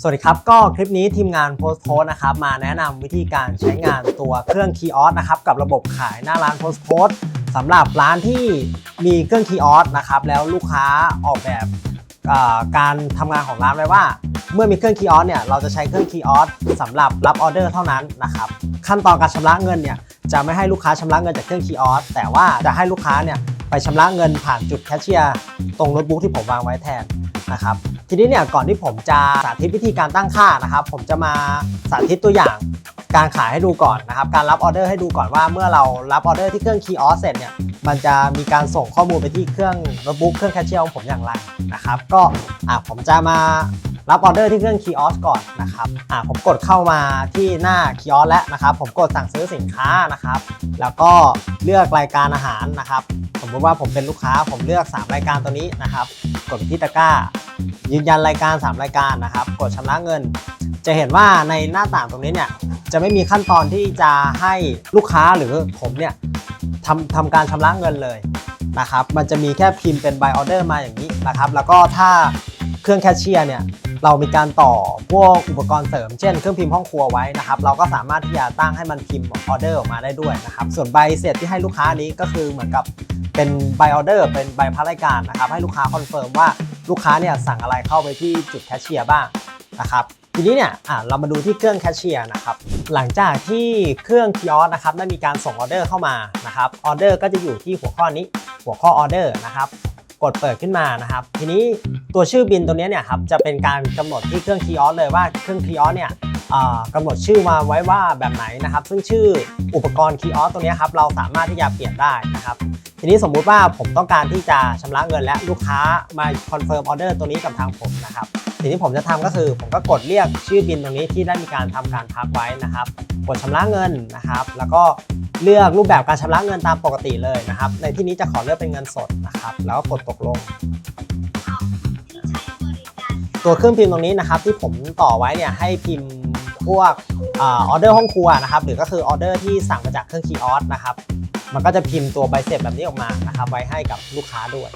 สวัสดีครับ ก็คลิปนี้ทีมงานโพสโ o นะครับมาแนะนำวิธีการใช้งานตัวเครื่องคีออสนะครับกับระบบขายหน้าร้านโพสโ o สสำหรับร้านที่มีเครื่องคีออสนะครับแล้วลูกค้าออกแบบการทำงานของร้านไว้ว่าเมื่อมีเครื่องคีออสเนี่ยเราจะใช้เครื่องคีออสสำหรับรับออเดอร์เท่านั้นนะครับขั้นตอนการชำระเงินเนี่ยจะไม่ให้ลูกค้าชำระเงินจากเครื่องคีออสแต่ว่าจะให้ลูกค้าเนี่ย ไปชำระเงินผ่านจุดแคชเชียร์ตรงโน้ตบุ๊กที่ผมวางไว้แทนนะครับทีนี้เนี่ยก่อนที่ผมจะสาธิตวิธีการตั้งค่านะครับ ผมจะมาสาธิตตัวอย่างการขายให้ดูก่อนนะครับ การรับออเดอร์ให้ดูก่อนว่าเมื่อเรารับออเดอร์ที่เครื่องคีย์ออสเสร็จเนี่ยมันจะมีการส่งข้อมูลไปที่เครื่องโน้ตบุ๊กเครื่องแคชเชียร์ของผมอย่างไรนะครับ ก็อะผมจะมารับออเดอร์ที่เครื่องคีย์ออสก่อนนะครับอะผมกดเข้ามาที่หน้าคีย์ออสแล้วนะครับ ผมกดสั่งซื้อสินค้านะครับ แล้วก็เลือกรายการอาหารนะครับ มมติว่าผมเป็นลูกค้าผมเลือก 3 รายการตัวนี้นะครับ กดที่ตะกร้า ยืนยันรายการ 3 รายการนะครับ กดชำระเงิน จะเห็นว่าในหน้าต่างตรงนี้เนี่ยจะไม่มีขั้นตอนที่จะให้ลูกค้าหรือผมเนี่ยทำทำการชำระเงินเลยนะครับ มันจะมีแค่พิมพ์เป็น by order มาอย่างนี้นะครับ แล้วก็ถ้าเครื่องแคชเชียร์เนี่ย เรามีการต่อพวกอุปกรณ์เสริมเช่นเครื่องพิมพ์ห้องครัวไว้นะครับ เราก็สามารถที่จะตั้งให้มันพิมพ์ออเดอร์ออกมาได้ด้วยนะครับ ส่วนใบเสร็จที่ให้ลูกค้านี้ก็คือเหมือนกับเป็นใบออเดอร์เป็นใบพัดรายการนะครับ ให้ลูกค้าคอนเฟิร์มว่าลูกค้าเนี่ยสั่งอะไรเข้าไปที่จุดแคชเชียร์บ้างนะครับทีนี้เนี่ยอะเรามาดูที่เครื่องแคชเชียร์นะครับ หลังจากที่เครื่องคิออสนะครับได้มีการส่งออเดอร์เข้ามานะครับ ออเดอร์ก็จะอยู่ที่หัวข้อนี้ หัวข้อออเดอร์นะครับ กดเปิดขึ้นมานะครับ ทีนี้ตัวชื่อบินตัวนี้เนี่ยครับจะเป็นการกำหนดที่เครื่องคีย์ออสเลยว่าเครื่องคีย์ออสเนี่ยกำหนดชื่อมาไว้ว่าแบบไหนนะครับ ซึ่งชื่ออุปกรณ์คีย์ออสตัวนี้ครับเราสามารถที่จะเปลี่ยนได้นะครับ ทีนี้สมมุติว่าผมต้องการที่จะชำระเงินและลูกค้ามาคอนเฟิร์มออเดอร์ตัวนี้กับทางผมนะครับสิ่งที่ผมจะทำก็คือผมก็กดเรียกชื่อบินตรงนี้ที่ได้มีการทำการพักไว้นะครับ กดชำระเงินนะครับ แล้วก็ เลือกรูปแบบการชำระเงินตามปกติเลยนะครับ ในที่นี้จะขอเลือกเป็นเงินสดนะครับ แล้วก็กดตกลง ตัวเครื่องพิมพ์ตรงนี้นะครับ ที่ผมต่อไว้เนี่ยให้พิมพ์พวกออเดอร์ห้องครัวนะครับ หรือก็คือออเดอร์ที่สั่งมาจากเครื่องคีย์ออสนะครับ มันก็จะพิมพ์ตัวใบเสร็จแบบนี้ออกมานะครับ ไว้ให้กับลูกค้าด้วย